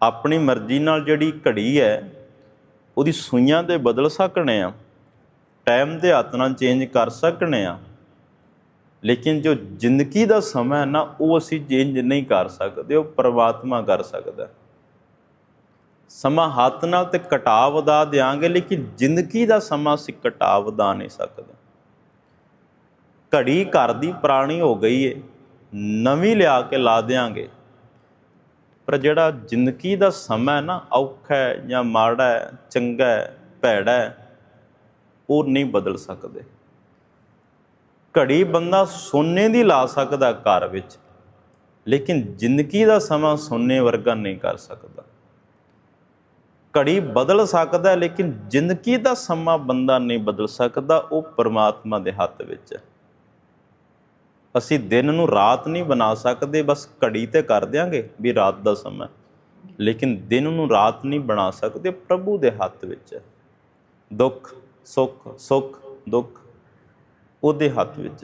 ਆਪਣੀ ਮਰਜ਼ੀ ਨਾਲ ਜਿਹੜੀ ਘੜੀ ਹੈ, ਉਹਦੀ ਸੂਈਆਂ ਤੇ ਬਦਲ ਸਕਣੇ ਆ, ਟਾਈਮ ਦੇ ਹੱਥ ਨਾਲ ਚੇਂਜ ਕਰ ਸਕਣੇ ਆ, ਲੇਕਿਨ ਜੋ ਜ਼ਿੰਦਗੀ ਦਾ ਸਮਾਂ ਹੈ ਨਾ, ਉਹ ਅਸੀਂ ਚੇਂਜ ਨਹੀਂ ਕਰ ਸਕਦੇ, ਉਹ ਪ੍ਰਮਾਤਮਾ ਕਰ ਸਕਦਾ ਸਮਾਂ ਹੱਥ ਨਾਲ ਤੇ ਘਟਾ ਵਧਾ ਦਿਆਂਗੇ, ਲੇਕਿਨ ਜ਼ਿੰਦਗੀ ਦਾ ਸਮਾਂ ਅਸੀਂ ਘਟਾ ਵਧਾ ਨਹੀਂ ਸਕਦੇ। ਘੜੀ ਘਰ ਦੀ ਪੁਰਾਣੀ ਹੋ ਗਈ ਏ, ਨਵੀਂ ਲਿਆ ਕੇ ਲਾ ਦਿਆਂਗੇ। ਪਰ ਜਿਹੜਾ ਜ਼ਿੰਦਗੀ ਦਾ ਸਮਾਂ ਹੈ ਨਾ, ਔਖਾ ਹੈ ਜਾਂ ਮਾੜਾ ਹੈ, ਚੰਗਾ ਹੈ, ਭੈੜਾ ਹੈ, ਉਹ ਨਹੀਂ ਬਦਲ ਸਕਦੇ। ਘੜੀ ਬੰਦਾ ਸੋਨੇ ਦੀ ਲਾ ਸਕਦਾ ਘਰ ਵਿੱਚ, ਲੇਕਿਨ ਜ਼ਿੰਦਗੀ ਦਾ ਸਮਾਂ ਸੋਨੇ ਵਰਗਾ ਨਹੀਂ ਕਰ ਸਕਦਾ। ਘੜੀ ਬਦਲ ਸਕਦਾ ਲੇਕਿਨ ਜ਼ਿੰਦਗੀ ਦਾ ਸਮਾਂ ਬੰਦਾ ਨਹੀਂ ਬਦਲ ਸਕਦਾ, ਉਹ ਪਰਮਾਤਮਾ ਦੇ ਹੱਥ ਵਿੱਚ ਹੈ। ਅਸੀਂ ਦਿਨ ਨੂੰ ਰਾਤ ਨਹੀਂ ਬਣਾ ਸਕਦੇ, ਬਸ ਘੜੀ ਤੇ ਕਰ ਦਿਆਂਗੇ ਵੀ ਰਾਤ ਦਾ ਸਮਾਂ ਲੇਕਿਨ ਦਿਨ ਨੂੰ ਰਾਤ ਨਹੀਂ ਬਣਾ ਸਕਦੇ ਪ੍ਰਭੂ ਦੇ ਹੱਥ ਵਿੱਚ। ਹੈ ਦੁੱਖ, ਸੁੱਖ ਸੁੱਖ, ਦੁੱਖ ਉਹਦੇ ਹੱਥ ਵਿੱਚ।